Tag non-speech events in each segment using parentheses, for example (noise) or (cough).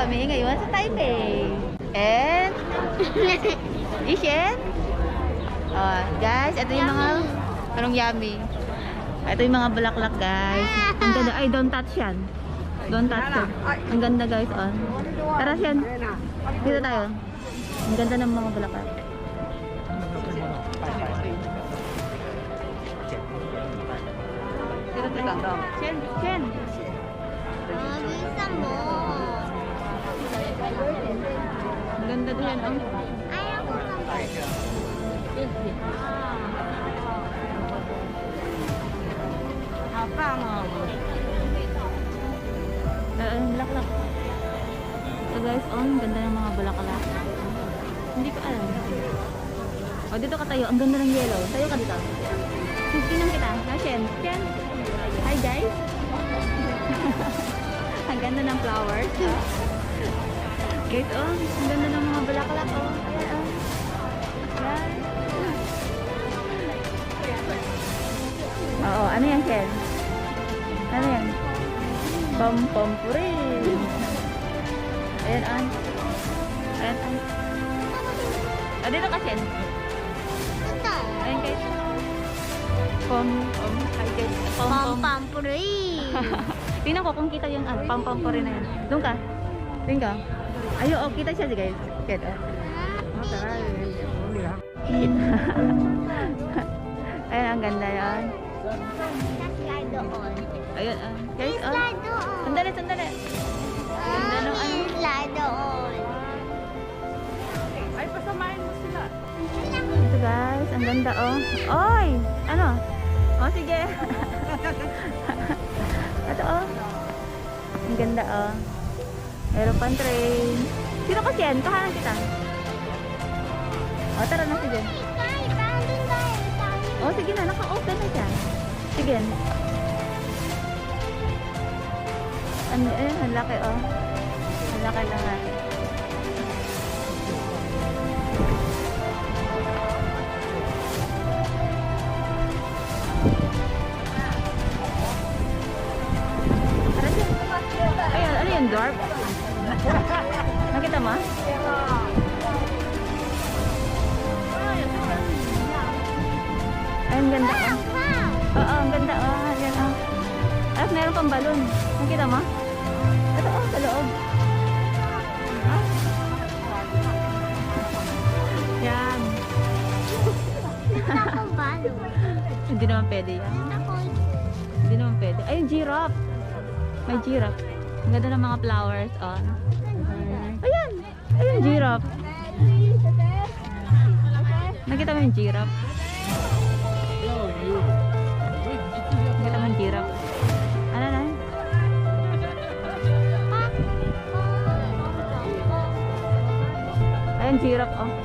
kami ngayon sa Taipei. And, (laughs) Ishen? Oh, guys, ito yung mga, anong yummy. Ito yung mga bulaklak, guys. Ang ganda. Ay, don't touch yan. Don't touch it. Ang ganda, guys. Oh. Tara, Shen. Dito tayo. Ang ganda ng mga bulaklak. Dito tayo. Shen, Shen. Bisa mo. Ang ganda din yan, oh. Ayaw ko lang. Uh, bulaklak. So guys, oh, ganda ng mga bulaklak. Hindi ko alam. O, dito ka tayo. Ang ganda ng yellow. Tayo ka dito. Tingnan kita. Ha, Shen? Shen? Hi, guys. (laughs) ang ganda ng flowers. Guys, oh, ang ganda ng mga bulaklak, oh. Ayan, oh. Yan. Oo, ano yan, Shen? Ano yan? Pampampuri. Ayan, an. Ayan, an. Ah, dito ka. Ito. Ayan, guys. Pom, pom. Hi, guys. Pom, pom. Pampampuri. (laughs) Tingnan ko kung kita yung ano, pampampuri na yan. Doon ka. Ka. Ayun, oh, kita siya, guys. Kita. Oh, tara. (laughs) Ayan, ang ganda yan. Ayun, ah. Guys, oh. Sandali, sandali. Ganda ng ano. Slide doon. Ito guys, ang ganda oh. Oy! Ano? Oh, sige. (laughs) Ito oh. Ang ganda oh. Meron train. Sino kasi yan? Kahanan kita. Oh, tara na tayo. Tayo. Oh, sige na. Naka-open na siya. Sige. Ano, eh, ang laki oh. Ang laki lang natin. Ayan, ano yan, dwarf? Nakita mo? Ay, ang ganda oh. Oo, ang ganda oh. Ayan. At meron pang balon. Nakita mo? Ito oh, sa loob. Ah. Yan. (laughs) Hindi naman pwede yan. Hindi naman pwede. Ay, giraffe. May giraffe. Ang ganda ng mga flowers. Oh. Ayan. Ayun, giraffe. Nakita mo yung giraffe? Nakita mo yung giraffe? Ano na? Ayun, giraffe. Oh.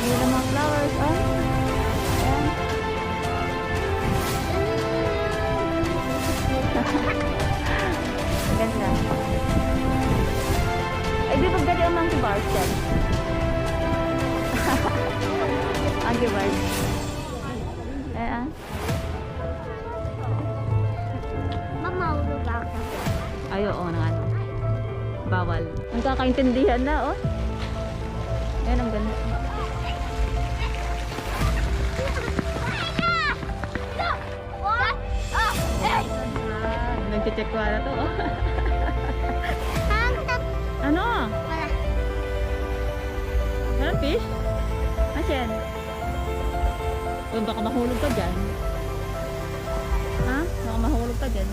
Ang ganda ng mga flowers, oh. Ayan. (laughs) Ang Ganda. Ay, di ba gali ang monkey bars (laughs) dyan? monkey bars. Eh, ah. Mamahulog ako. Ay, oo, na ano. Bawal. Ang kakaintindihan na, oh. Ayan, ang ganda. Na to, oh. Ang tap... ano? Wala. Meron fish? Asyan. Uy, baka mahulog ka dyan. Ha? Baka mahulog ka dyan.